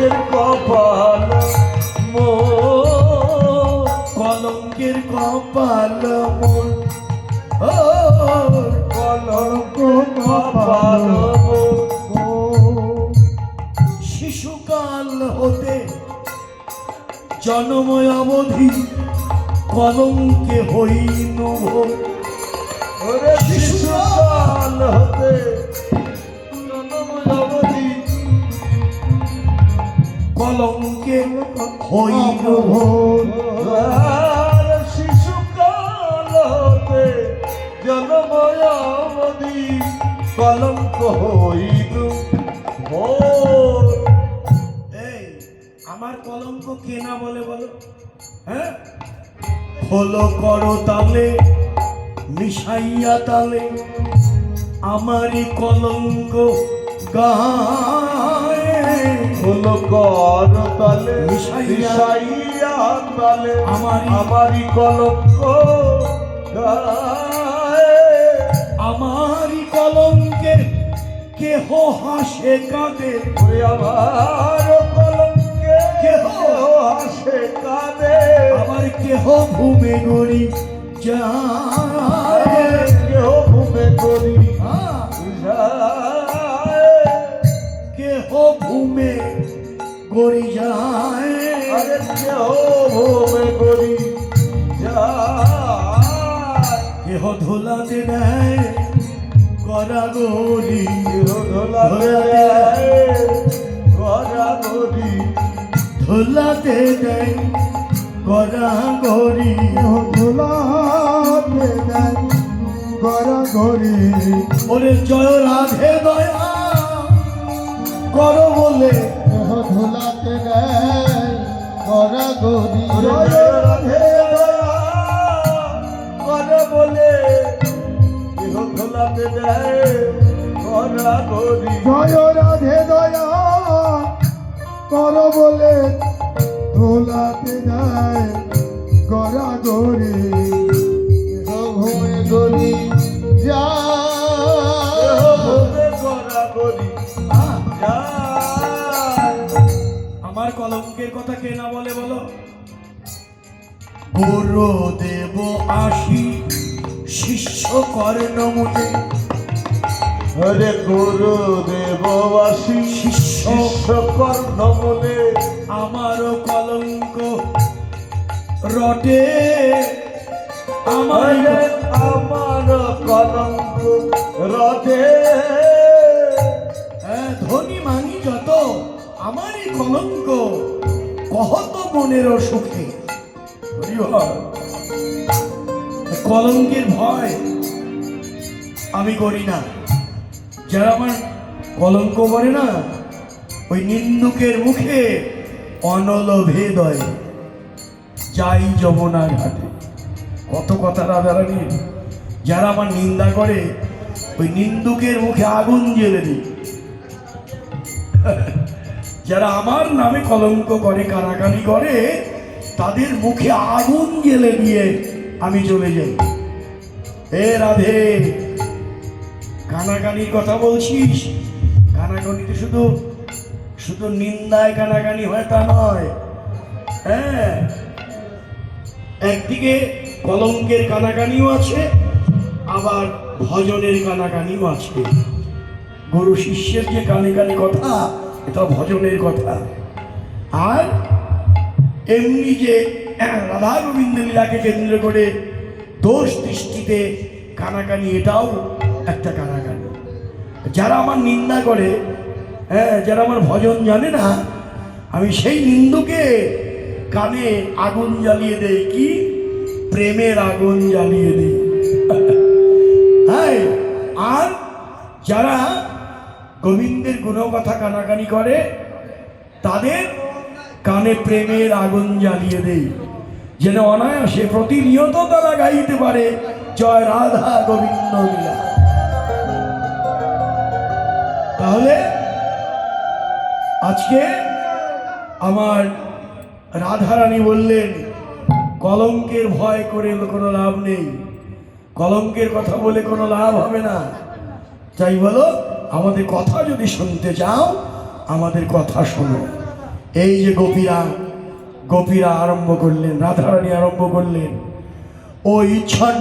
কলঙ্কের কপাল মোর কলঙ্কের কপাল মোর ও কলঙ্ক কপাল শিশুকাল হতে জনময় অবধি কলঙ্কে হইন শিশুকাল হতে কলঙ্কে হইন ভোর আর শিশুকাল হতে কলঙ্ক হইল মোর এই আমার কলঙ্ক কে না বলে বলো? হ্যাঁ? হলো করো তালে মিশাইয়া তালে আমারই কলঙ্ক গায়ে হলো কর তালে মিশাইয়া। তালে আমারই- কলঙ্ক আমারই কলঙ্কে কেহ হাসে কাঁদে। আমার কলঙ্কে কেহ হাসে কাঁদে। আবার কেহ ঘুমে গড়ি যায়। কেহ ঘুমে করি হ্যাঁ, কেহ ধোলাতে দেয় করা দেয় করা করি ধোলাতে দেয় করা গড়ি ধোলাতে দেয় করা করি ওরে জয় রাধে দয়া, করো বলে ধোলাতে দেয় করা করি জয় রাধে দয়া কর বলে ধোলাতে যায় গড়া গড়ি। গরি যা। আমার কলঙ্কের কথা কে না বলে বলো? গুরু দেব আসি। শিষ্য কর্ণ মুখে হরে গুরু দেববাসী শিষ্য। কর্ণ মনে আমারও কলঙ্ক রটে। আমার আমার কলঙ্ক হ্যাঁ, ধনী মানি যত আমারই কলঙ্ক। কহত মনের সুখে। হরি বল। কলঙ্কের ভয় আমি করি না। যারা আমার কলঙ্ক করে না, ওই নিন্দুকের মুখে অনল ভেদয় যাই যমুনার ঘাটে কত কথা রাধারানী, যারা আমার নিন্দা করে, ওই নিন্দুকের মুখে আগুন জ্বেলে দিই। যারা আমার নামে কলঙ্ক করে কারাকানি করে, তাদের মুখে আগুন জ্বেলে দিয়ে আমি চলে যাই। হে রাধে, কানাকানির কথা বলছিস? কানাকানিতে শুধু শুধু নিন্দায় কানাকানি হয় তা নয়। হ্যাঁ একদিকে কলঙ্কের কানাকানিও আছে, আবার ভজনের কানাকানিও আছে। গুরু শিষ্যের যে কানে কানে কথা, এটা ভজনের কথা। আর এমনি যে রাধা গোবিন্দ লীলাকে কেন্দ্র করে দোষ দৃষ্টিতে কানাকানি, এটাও একটা কানাকানি। যারা আমার নিন্দা করে হ্যাঁ যারা আমার ভজন জানে না, আমি সেই নিন্দুকে কানে আগুন জ্বালিয়ে দেই কি? প্রেমের আগুন জ্বালিয়ে দিই। হ্যাঁ! আর যারা গোবিন্দের গুণকথা কানাকানি করে, তাদের কানে প্রেমের আগুন জ্বালিয়ে দেই। যেন অনায়াসে প্রতিনিয়ত তারা গাইতে পারে। জয় রাধা গোবিন্দ লীলা তাহলে, আজকে আমার রাধারানী বললেন, কলঙ্কের ভয় করে কোনো লাভ নেই। কলঙ্কের কথা বলে কোনো লাভ হবে না। তাই বলো, আমাদের কথা যদি শুনতে চাও, আমাদের কথা শোনো। এই যে গোপীরা গোপীরা আরম্ভ করলেন রাধারানী আরম্ভ করলেন। ও ইচ্ছা